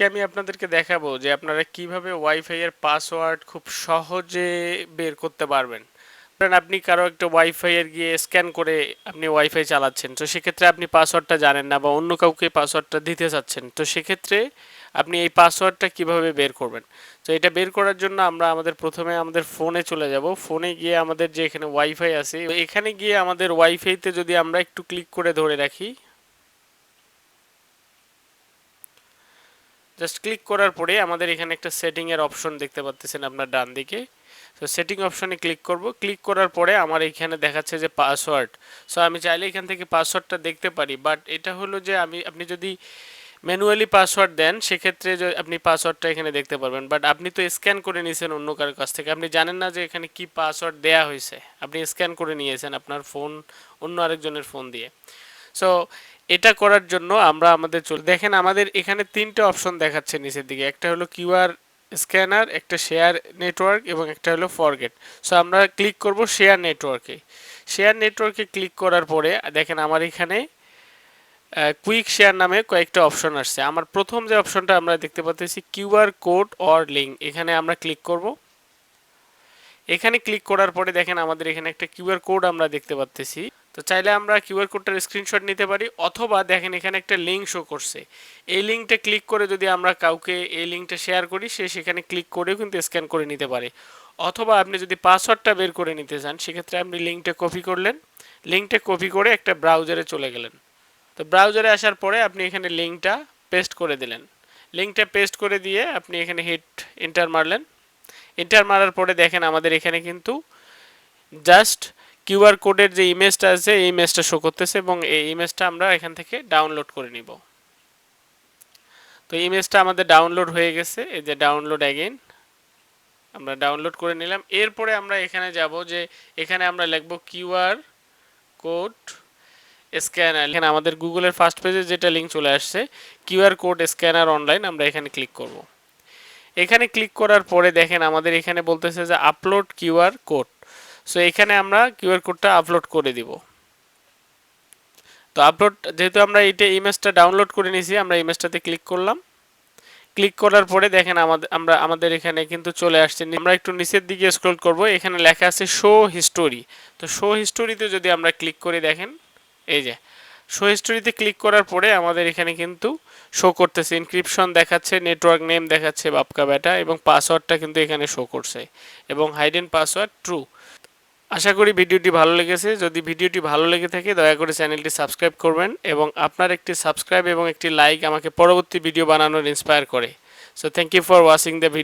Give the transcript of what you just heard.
আজকে আমি আপনাদেরকে দেখাবো যে আপনারা কীভাবে ওয়াইফাই এর পাসওয়ার্ড খুব সহজে বের করতে পারবেন। আপনি কারও একটা ওয়াইফাই এর গিয়ে স্ক্যান করে আপনি ওয়াইফাই চালাচ্ছেন, তো সেক্ষেত্রে আপনি পাসওয়ার্ডটা জানেন না বা অন্য কাউকে পাসওয়ার্ডটা দিতে চাচ্ছেন, তো সেক্ষেত্রে আপনি এই পাসওয়ার্ডটা কীভাবে বের করবেন? তো এটা বের করার জন্য আমরা আমাদের প্রথমে আমাদের ফোনে চলে যাব। ফোনে গিয়ে আমাদের যে এখানে ওয়াইফাই আছে, এখানে গিয়ে আমাদের ওয়াইফাইতে যদি আমরা একটু ক্লিক করে ধরে রাখি জাস্ট ক্লিক করার পরে আমাদের এখানে একটা সেটিং এর অপশন দেখতে পাচ্ছেন আপনার ডান দিকে। তো সেটিং অপশনে ক্লিক করব। ক্লিক করার পরে আমার এখানে দেখাচ্ছে যে পাসওয়ার্ড সো আমি চাইলে এখান থেকে পাসওয়ার্ডটা দেখতে পারি। বাট এটা হলো যে আমি, আপনি যদি ম্যানুয়ালি পাসওয়ার্ড দেন, সেক্ষেত্রে আপনি পাসওয়ার্ডটা এখানে দেখতে পারবেন। বাট আপনি তো স্ক্যান করে নিয়েছেন অন্য কারোর কাছ থেকে। আপনি জানেন না যে এখানে কি পাসওয়ার্ড দেয়া হয়েছে। আপনি স্ক্যান করে নিয়েছেন আপনার ফোন অন্য আরেকজনের ফোন দিয়ে। সো এটা করার জন্য আমরা আমাদের চল, দেখেন আমাদের এখানে তিনটে অপশন দেখাচ্ছে নিচের দিকে। একটা হলো কিউআর স্ক্যানার একটা শেয়ার নেটওয়ার্ক এবং একটা হলো ফরগেট সো আমরা ক্লিক করব শেয়ার নেটওয়ার্কে শেয়ার নেটওয়ার্কে ক্লিক করার পরে, দেখেন আমার এখানে কুইক শেয়ার নামে কয়েকটা অপশন আসছে। আমার প্রথম যে অপশনটা আমরা দেখতে পাচ্ছি কিউআর কোড অর লিঙ্ক এখানে আমরা ক্লিক করব। এখানে ক্লিক করার পরে দেখেন আমাদের এখানে একটা কিউআর কোড আমরা দেখতে পাচ্ছি। তো চাইলে আমরা কিউআর কোডটার স্ক্রিনশট নিতে পারি, অথবা দেখেন এখানে একটা লিঙ্ক শো করছে। এই লিঙ্কটা ক্লিক করে যদি আমরা কাউকে এই লিঙ্কটা শেয়ার করি, সে সেখানে ক্লিক করেও কিন্তু স্ক্যান করে নিতে পারে। অথবা আপনি যদি পাসওয়ার্ডটা বের করে নিতে চান, সেক্ষেত্রে আপনি লিঙ্কটা কপি করলেন। লিঙ্কটা কপি করে একটা ব্রাউজারে চলে গেলেন। তো ব্রাউজারে আসার পরে আপনি এখানে লিঙ্কটা পেস্ট করে দিলেন। লিঙ্কটা পেস্ট করে দিয়ে আপনি এখানে হিট এন্টার মারলেন। এন্টার মারার পরে দেখেন আমাদের এখানে কিন্তু জাস্ট কিউআর কোডের যে ইমেজটা আছে, এই ইমেজটা শো করতেছে এবং এই ইমেজটা আমরা এখান থেকে ডাউনলোড করে নিব। তো ইমেজটা আমাদের ডাউনলোড হয়ে গেছে, এই যে ডাউনলোড অ্যাগেন আমরা ডাউনলোড করে নিলাম। এরপরে আমরা এখানে যাব যে এখানে আমরা লিখব কিউআর কোড স্ক্যানার। এখানে আমাদের গুগলের ফার্স্ট পেজে যেটা লিঙ্ক চলে আসছে, কিউআর কোড স্ক্যানার অনলাইন আমরা এখানে ক্লিক করব। এখানে ক্লিক করার পরে দেখেন আমাদের এখানে বলতেছে যে আপলোড কিউআর কোড। সো এখানে আমরা কিউআর কোডটা আপলোড করে দিব। তো আপলোড যেহেতু আমরা এইটা ইমেজটা ডাউনলোড করে নিয়েছি, আমরা ইমেজটাতে ক্লিক করলাম। ক্লিক করার পরে দেখেন আমাদের, আমরা, আমাদের এখানে কিন্তু চলে আসছে। আমরা একটু নিচের দিকে স্ক্রল করব, এখানে লেখা আছে শো হিস্টোরি তো শো হিস্টোরিতে যদি আমরা ক্লিক করে, দেখেন, এই যে শো হিস্টোরিতে ক্লিক করার পরে আমাদের এখানে কিন্তু শো করতেছে। ইনক্রিপশন দেখাচ্ছে নেটওয়ার্ক নেম দেখাচ্ছে, বাপকা ব্যাটা, এবং পাসওয়ার্ডটা কিন্তু এখানে শো করছে। এবং হাইডেন পাসওয়ার্ড ট্রু আশা করি ভিডিওটি ভালো লেগেছে। যদি ভিডিওটি ভালো লেগে থাকে, দয়া করে চ্যানেলটি সাবস্ক্রাইব করবেন এবং আপনার একটি সাবস্ক্রাইব এবং একটি লাইক আমাকে পরবর্তী ভিডিও বানানোর ইন্সপায়ার করে। So thank you for watching the video